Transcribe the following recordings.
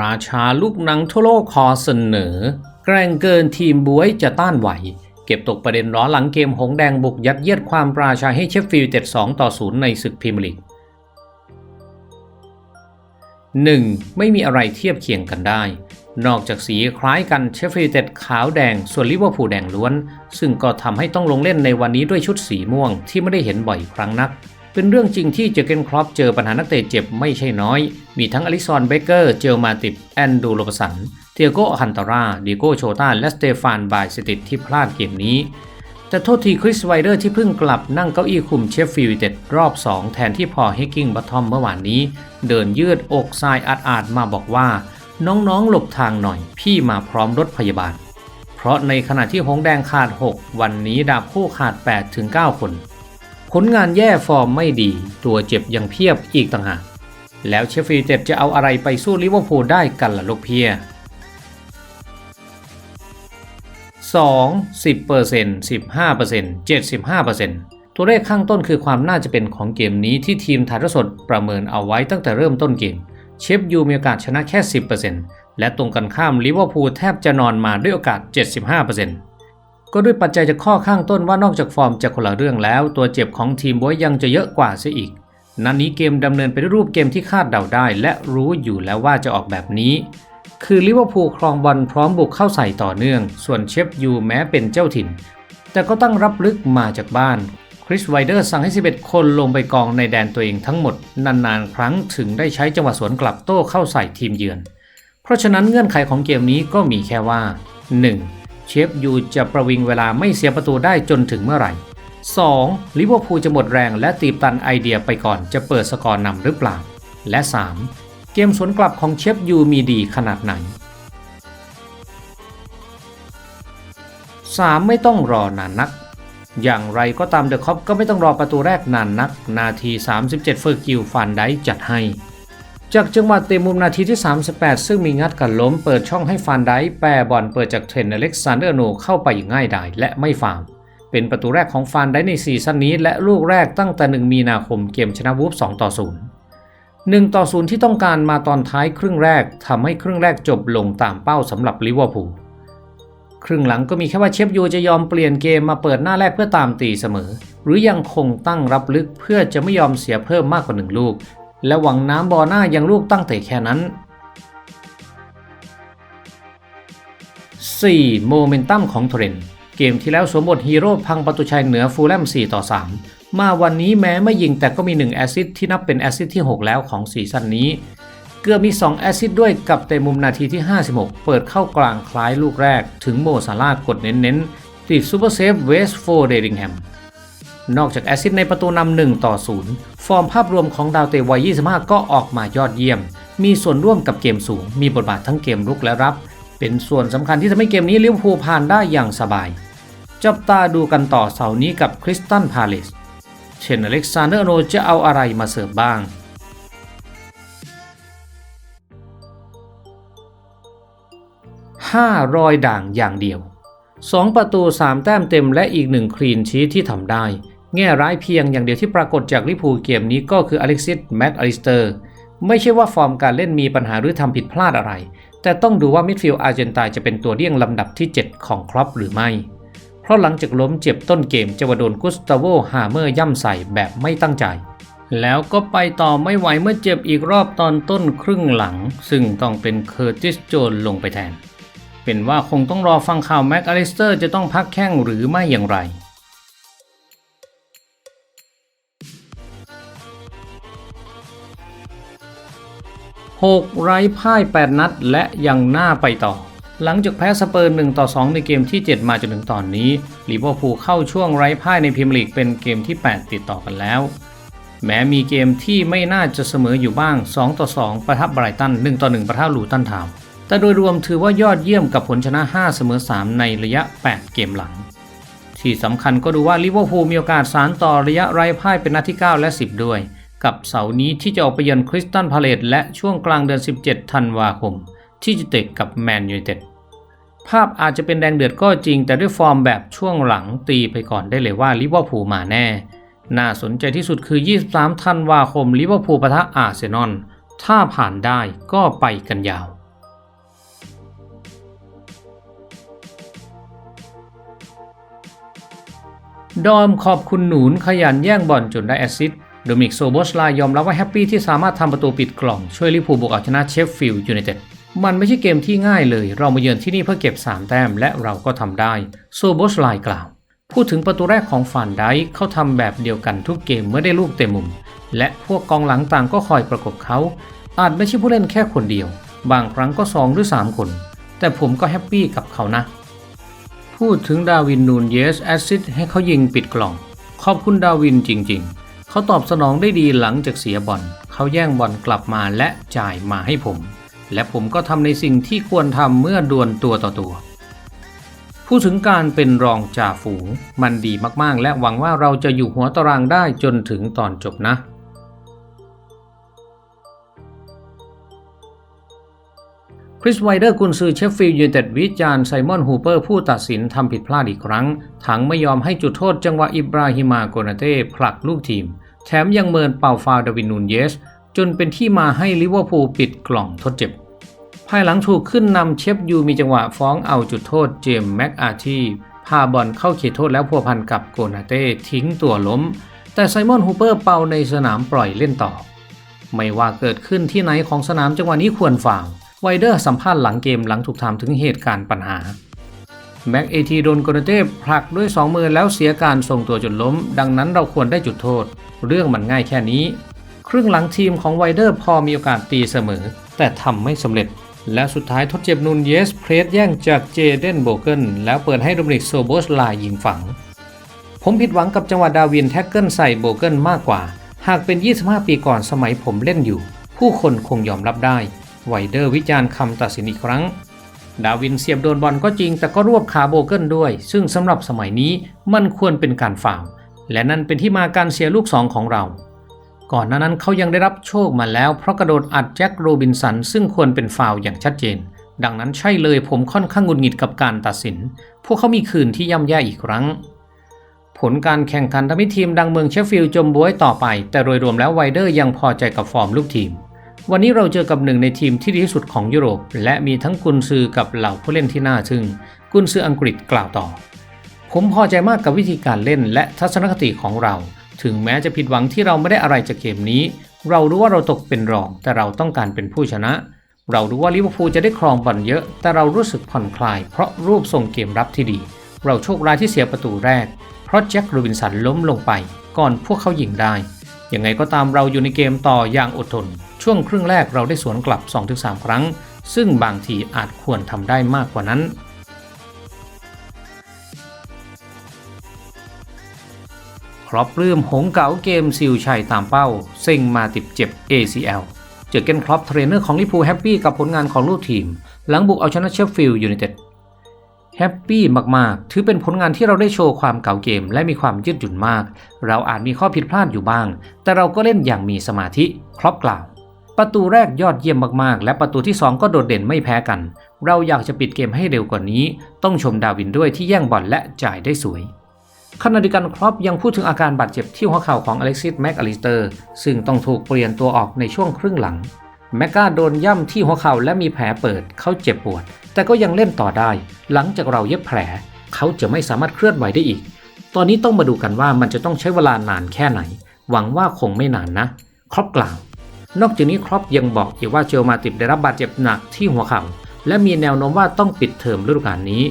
ราชาลูกหนังทั่วโลกขอเสนอ แกร่งเกินทีมบวยจะต้านไหว เก็บตกประเด็นร้อนหลังเกมหงแดงบุกยัดเยียดความราชาให้เชฟฟิลด์เจ็ด2ต่อ 0 ในศึกพรีเมียร์ลีก 1. ไม่มีอะไรเทียบเคียงกันได้ นอกจากสีคล้ายกันเชฟฟิลด์เต็ดขาวแดง ส่วนลิเวอร์พูลแดงล้วน ซึ่งก็ทำให้ต้องลงเล่นในวันนี้ด้วยชุดสีม่วงที่ไม่ได้เห็นบ่อยครั้งนัก เป็นเรื่องจริงที่เจอเกนครอปเจอปัญหานักเตะเจ็บไม่ใช่น้อย มีทั้งอลิซอนเบเกอร์ เจลมาติบแอนดูโรบสัน เทียโกฮันตาราดิโกโชตาและสเตฟานบายสติดที่พลาดเกมนี้ แต่โทษทีคริสไวเดอร์ที่เพิ่งกลับนั่งเก้าอี้คุมเชฟฟิลด์เต็ดรอบ 2 แทนที่พอเฮกกิ้งบัตทอมเมื่อวานนี้ เดินยืดอกทรายอาดๆมาบอกว่า น้องๆหลบทางหน่อย พี่มาพร้อมรถพยาบาล เพราะในขณะที่หงแดงขาด 6 วันนี้ดาบคู่ขาด 8-9 คน ผลงานแย่ฟอร์มไม่ดี ตัวเจ็บยังเพียบอีกต่างหาก แล้วเชฟฟิลด์ยูไนเต็ดจะเอาอะไรไปสู้ลิเวอร์พูลได้กันล่ะลูกเพีย 2 10% 15% 75%ตัวเลขข้างต้นคือความน่าจะเป็นของเกมนี้ที่ทีมถ่ายทอดสดประเมินเอาไว้ตั้งแต่เริ่มต้นเกม เชฟยูมีโอกาสชนะแค่ 10%และตรงกันข้ามลิเวอร์พูลแทบจะนอนมาด้วยโอกาส 75% ก็ด้วยปัจจัยจากข้อข้างต้นว่านอกจากฟอร์มจะคนละเรื่องแล้ว ตัวเจ็บของทีมบวยยังจะเยอะกว่าเสียอีก นัดนนี้เกมดำเนินไปด้วยรูปเกมที่คาดเดาได้ และรู้อยู่แล้วว่าจะออกแบบนี้ คือลิเวอร์พูลครองบอลพร้อมบุกเข้าใส่ต่อเนื่อง ส่วนเชฟยูแม้เป็นเจ้าถิ่น แต่ก็ตั้งรับลึกมาจากบ้านคริสไวเดอร์สั่งให้ 11 คนลงไปกองในแดนตัวเองทั้งหมด นานๆ ครั้งถึงได้ใช้จังหวะสวนกลับโต้เข้าใส่ทีมเยือน เพราะฉะนั้นเงื่อนไขของเกมนี้ก็มีแค่ว่า 1. เชฟยูจะประวิงเวลาไม่เสียประตูได้จนถึงเมื่อไหร่ 2. ลิเวอร์พูลจะหมดแรงและตีบตันไอเดียไปก่อนจะเปิดสกอร์นำหรือเปล่า และ 3. เกมสวนกลับของเชฟยูมีดีขนาดไหน 3. ไม่ต้องรอนานนัก อย่างไรก็ตามเดอะคอปก็ไม่ต้องรอประตูแรกนานนัก นาที 37 เฟอร์กิลฟันได้จัดให้ จากจังหวะเตะมุมนาทีที่ 38 ซึ่งมีงัดกันล้มเปิดช่องให้ฟันได้แปรบอลเปิดจากเทรนต์อเล็กซานเดอร์โนเข้าไปอย่างง่ายดายและไม่ฟาวเป็นประตูแรกของฟันได้ในซีซั่นนี้ และลูกแรกตั้งแต่ 1 มีนาคมเกมชนะวูฟ2ต่อ 0 1 ต่อ 0 ที่ต้องการมาตอนท้ายครึ่งแรกทำให้ครึ่งแรกจบลงตามเป้าสำหรับลิเวอร์พูลครึ่งหลังก็มีแค่ว่าเชฟยูจะยอมเปลี่ยนเกมมาเปิดหน้าแรกเพื่อตามตีเสมอ หรือยังคงตั้งรับลึกเพื่อจะไม่ยอมเสียเพิ่มมากกว่าหนึ่งลูก และหวังน้ำบอหน้ายังลูกตั้งเตะแค่นั้น 4. โมเมนตัมของเทรนเกมที่แล้วสวมบทฮีโร่พังประตูชัยเหนือฟูลแลม4 ต่อ 3 มาวันนี้แม้ไม่ยิงแต่ก็มี 1 แอซิสต์ที่นับเป็นแอซิสต์ที่ 6 แล้วของซีซั่นนี้ เกือบมี 2 แอซิสต์ด้วยกับเตะมุมนาทีที่ 56 เปิดเข้ากลางคล้ายลูกแรก ถึงโมซาลากดเน้นๆติดซูเปอร์เซฟเวสโฟเดริงแฮมนอกจากแอซิสต์ในประตูนำ1ต่อ 0 ร์มภาพรวมของดาวเตะวัย 25 ก็ออกมายอดเยี่ยม มีส่วนร่วมกับเกมสูง มีบทบาททั้งเกมรุกและรับ เป็นส่วนสำคัญที่ทำให้เกมนี้ลิเวอร์พูลผ่านได้อย่างสบาย จับตาดูกันต่อเสาร์นี้กับคริสตันพาเลสเชนอเล็กซานเดอร์โนจะเอาอะไรมาเสิร์ฟบ้าง5รอยด่างอย่างเดียว 2 ประตู 3 แต้มเต็มและอีก1คลีนชีทที่ทำได้ แง่ร้ายเพียงอย่างเดียวที่ปรากฏจากลิพูเกมนี้ก็คืออเล็กซิสแม็กอลิสเตอร์ไม่ใช่ว่าฟอร์มการเล่นมีปัญหาหรือทำผิดพลาดอะไร แต่ต้องดูว่ามิดฟิลด์อาร์เจนตาจะเป็นตัวเลี่ยงลำดับที่ 7 ของครอปหรือไม่ เพราะหลังจากล้มเจ็บต้นเกมจะวาโดนกุสตาโวฮาเมอร์ย่ำใส่แบบไม่ตั้งใจ แล้วก็ไปต่อไม่ไหวเมื่อเจ็บอีกรอบตอนต้นครึ่งหลัง ซึ่งต้องเป็นเคอร์ติสโจนลงไปแทน เป็นว่าคงต้องรอฟังข่าวแม็กอลิสเตอร์จะต้องพักแข้งหรือไม่อย่างไร 6 ไร้พ่าย 8 นัด และยังหน้าไปต่อ หลังจากแพ้สเปอร์1ต่อ 2 ในเกมที่ 7 มาจนถึงตอนนี้ลิเวอร์พูลเข้าช่วงไร้พ่ายในพรีเมียร์ลีกเป็นเกมที่ 8 ติดต่อกันแล้ว แม้มีเกมที่ไม่น่าจะเสมออยู่บ้าง 2 ต่อ 2 ประทับไบรตัน 1 ต่อ 1 ประทับลูตันทาวแต่โดยรวมถือว่ายอดเยี่ยมกับผลชนะ 5 เสมอ 3 ในระยะ 8 เกมหลัง ที่สำคัญก็ดูว่าลิเวอร์พูลมีโอกาสสานต่อระยะไร้พ่ายเป็นนัดที่ 9 และ 10 ด้วย กับเสาร์นี้ที่จะออกไปเยือนคริสตันพาเลตและช่วงกลางเดือน 17 ธันวาคม ที่จะเตะกับแมนยูไนเต็ดภาพอาจจะเป็นแดงเดือดก็จริง แต่ด้วยฟอร์มแบบช่วงหลังตีไปก่อนได้เลยว่าลิเวอร์พูลมาแน่ น่าสนใจที่สุดคือ 23 ธันวาคมลิเวอร์พูลปะทะอาร์เซนอลถ้าผ่านได้ก็ไปกันยาวดอมขอบคุณหนูนขยันแย่งบอลจนได้แอสซิสต์ โดมิกโซโบสลายอมรับว่าแฮปปี้ที่สามารถทำประตูปิดกล่อง ช่วยลิพูบุกเอาชนะเชฟฟิลด์ยูไนเต็ดมันไม่ใช่เกมที่ง่ายเลย เรามาเยือนที่นี่เพื่อเก็บ 3 แต้มและเราก็ทำได้โซโบสลายกล่าว พูดถึงประตูแรกของฟานไดเขาทำแบบเดียวกันทุกเกมเมื่อได้ลูกเต็มมุม และพวกกองหลังต่างก็คอยประกบเขา อาจไม่ใช่ผู้เล่นแค่คนเดียว บางครั้งก็ 2 หรือ 3 คน แต่ผมก็แฮปปี้กับเขานะ พูดถึงดาวินนูนเยสแอซิสต์ให้เขายิงปิดกล่อง ขอบคุณดาวินจริง ๆ เขาตอบสนองได้ดีหลังจากเสียบอลเขาแย่งบอลกลับมาและจ่ายมาให้ผม และผมก็ทำในสิ่งที่ควรทำเมื่อดวลตัวต่อตัวพูดถึงการเป็นรองจ่าฝูงมันดีมากๆ และหวังว่าเราจะอยู่หัวตารางได้จนถึงตอนจบนะ คริสไวเดอร์กุนซือเชฟฟิลด์ยูไนเต็ดวิจารณ์ไซมอนฮูเปอร์ผู้ตัดสินทำผิดพลาดอีกครั้ง ทั้งไม่ยอมให้จุดโทษจังหวะอิบราฮิมาโกนาเต้ผลักลูกทีม แถมยังเมินเป่าฟาวดาวินนูนเยส จนเป็นที่มาให้ลิเวอร์พูลปิดกล่องทดเจ็บ ภายหลังถูกขึ้นนำเชฟยูมีจังหวะฟ้องเอาจุดโทษเจมส์แม็กอาร์ทีพาบอลเข้าเขตโทษแล้วพัวพันกับโกนาเต้ทิ้งตัวล้ม แต่ไซมอนฮูเปอร์เป่าในสนามปล่อยเล่นต่อ ไม่ว่าเกิดขึ้นที่ไหนของสนามจังหวะนี้ควรฝ่าว ไวเดอร์สัมภาษณ์หลังเกมหลังถูกถามถึงเหตุการณ์ปัญหา แม็กเอทีโดนโกนเต้ผลักด้วย 2 มือแล้วเสียการทรงตัวจนล้ม ดังนั้นเราควรได้จุดโทษ เรื่องมันง่ายแค่นี้ ครึ่งหลังทีมของไวเดอร์พอมีโอกาสตีเสมอ แต่ทำไม่สำเร็จ และสุดท้ายทดเจ็บนูนเยสเพรสแย่งจากเจเดนโบเกิลแล้วเปิดให้ดมนิกโซโบสลายิงฝัง ผมผิดหวังกับจังหวะดาวินแท็กเกิลใส่โบเกิลมากกว่า หากเป็น 25 ปีก่อนสมัยผมเล่นอยู่ ผู้คนคงยอมรับได้ ไวเดอร์วิจารณ์คำตัดสินอีกครั้ง ดาวินเสียบโดนบอลก็จริง แต่ก็รวบขาโบเกิลด้วย ซึ่งสำหรับสมัยนี้มันควรเป็นการฝ่าวและนั่นเป็นที่มาการเสียลูกสองของเรา ก่อนหน้านั้นเขายังได้รับโชคมาแล้วเพราะกระโดดอัดแจ็คโรบินสันซึ่งควรเป็นฟาวอย่างชัดเจน ดังนั้นใช่เลยผมค่อนข้างงุดหงิดกับการตัดสิน พวกเขามีคืนที่ย่ำแย่อีกครั้งผลการแข่งขันทำให้ทีมดังเมืองเชฟฟิลด์จมบวยต่อไป แต่โดยรวมแล้วไวเดอร์ยังพอใจกับฟอร์มลูกทีม วันนี้เราเจอกับหนึ่งในทีมที่ดีที่สุดของยุโรป และมีทั้งกุนซือกับเหล่าผู้เล่นที่น่าทึ่ง กุนซืออังกฤษกล่าวต่อ ผมพอใจมากกับวิธีการเล่นและทัศนคติของเรา ถึงแม้จะผิดหวังที่เราไม่ได้อะไรจากเกมนี้ เรารู้ว่าเราตกเป็นรอง แต่เราต้องการเป็นผู้ชนะ เรารู้ว่าลิเวอร์พูลจะได้ครองบอลเยอะ แต่เรารู้สึกผ่อนคลาย เพราะรูปทรงเกมรับที่ดี เราโชคร้ายที่เสียประตูแรก เพราะแจ็คโรบินสันล้มลงไป ก่อนพวกเขายิงได้ยังไงก็ตามเราอยู่ในเกมต่ออย่างอดทน ช่วงครึ่งแรกเราได้สวนกลับ 2-3 ครั้ง ซึ่งบางทีอาจควรทำได้มากกว่านั้นครอบปลื้มหงเก๋าเกมซิลชัยตามเป้า เซ็งมาติดเจ็บ ACL เจอเกนครอปเทรนเนอร์ของลิพูแฮปปี้กับผลงานของลูกทีม หลังบุกเอาชนะเชฟฟิลด์ยูไนเต็ดแฮปปี้มาก ๆ ถือเป็นผลงานที่เราได้โชว์ความเก่าเกมและมีความยืดหยุ่นมาก เราอาจมีข้อผิดพลาดอยู่บ้าง แต่เราก็เล่นอย่างมีสมาธิ ครอปกล่าว ประตูแรกยอดเยี่ยมมากๆ และประตูที่ 2 ก็โดดเด่นไม่แพ้กัน เราอยากจะปิดเกมให้เร็วกว่านี้ ต้องชมดาวินด้วยที่แย่งบอลและจ่ายได้สวยขณะเดียวกันครอปยังพูดถึงอาการบาดเจ็บที่หัวเข่าของอเล็กซิสแม็กอลิสเตอร์ซึ่งต้องถูกเปลี่ยนตัวออกในช่วงครึ่งหลัง แมกกาโดนย่ำที่หัวเข่าและมีแผลเปิด เขาเจ็บปวด แต่ก็ยังเล่นต่อได้ หลังจากเราเย็บแผล เขาจะไม่สามารถเคลื่อนไหวได้อีก ตอนนี้ต้องมาดูกันว่ามันจะต้องใช้เวลานานแค่ไหน หวังว่าคงไม่นานนะ ครอปกล่าว นอกจากนี้ครอปยังบอกอีกว่าเจลมาติบได้รับบาดเจ็บหนักที่หัวเข่าและมีแนวโน้มว่าต้องปิดเทอมฤดูกาลนี้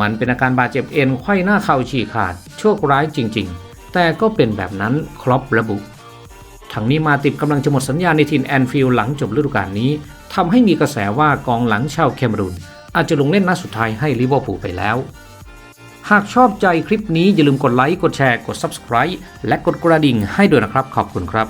มันเป็นอาการบาดเจ็บเอ็นไขว้หน้าเข่าฉีกขาด โชคร้ายจริง ๆ แต่ก็เป็นแบบนั้นครอประบุทั้งนี้มาติบกำลังจะหมดสัญญาในทีมแอนฟิลด์หลังจบฤดูกาลนี้ทำให้มีกระแสว่ากองหลังชาวแคมรูนอาจจะลงเล่นนัดสุดท้ายให้ลิเวอร์พูลไปแล้ว หากชอบใจคลิปนี้อย่าลืมกดไลค์ กดแชร์ กด Subscribe และกดกระดิ่งให้ด้วยนะครับ ขอบคุณครับ